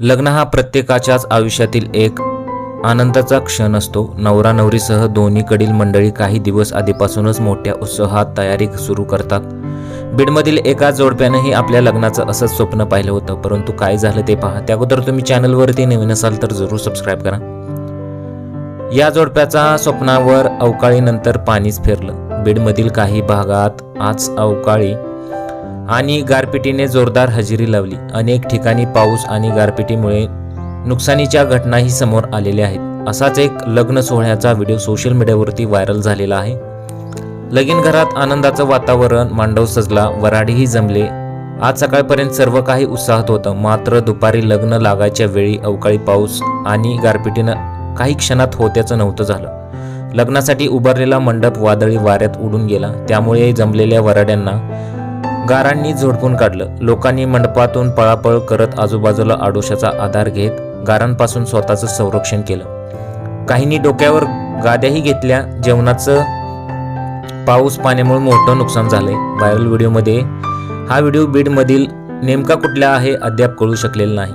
लग्न हा प्रत्येकाच्याच आयुष्यातील एक आनंदाचा क्षण असतो. नवरा नवरीसह दोन्हीकडील मंडळी काही दिवस आधीपासूनच मोठ्या उत्साहात तयारी सुरू करतात. बीडमधील एका जोडप्यानंही आपल्या लग्नाचं असंच स्वप्न पाहिलं होतं. परंतु काय झालं ते पहा. त्या अगोदर तुम्ही चॅनलवरती नवीन असाल तर जरूर सबस्क्राईब करा. या जोडप्याचा स्वप्नावर अवकाळीनंतर पाणीच फिरलं. बीडमधील काही भागात आज अवकाळी आणि गारपिटीने जोरदार हजेरी लावली. अनेक ठिकाणी पाऊस आणि गारपिटीमुळे नुकसानीच्या घटनाही समोर आलेल्या आहेत. असाच एक लग्न सोहळ्याचा व्हिडिओ सोशल मीडियावरती व्हायरल झालेला आहे. लगीन घरात आनंदाचं वातावरण मांडव सजला वराडीही जमले. आज सकाळपर्यंत सर्व काही उत्साहात होतं. मात्र दुपारी लग्न लागायच्या वेळी अवकाळी पाऊस आणि गारपिटीनं काही क्षणात होत्याचं नव्हतं झालं. लग्नासाठी उभारलेला मंडप वादळी वाऱ्यात उडून गेला. त्यामुळे जमलेल्या वराड्यांना गारांनी झोडपून काढलं. लोकांनी मंडपातून पळापळ करत आजूबाजूला आडोशाचा आधार घेत गारांपासून स्वतःचं संरक्षण केलं. काहींनी डोक्यावर गाद्याही घेतल्या. जेवणाचं पाऊस पाण्यामुळे मोठं नुकसान झालंय. व्हायरल व्हिडिओमध्ये हा व्हिडिओ बीडमधील नेमका कुठला आहे अद्याप कळू शकलेला नाही.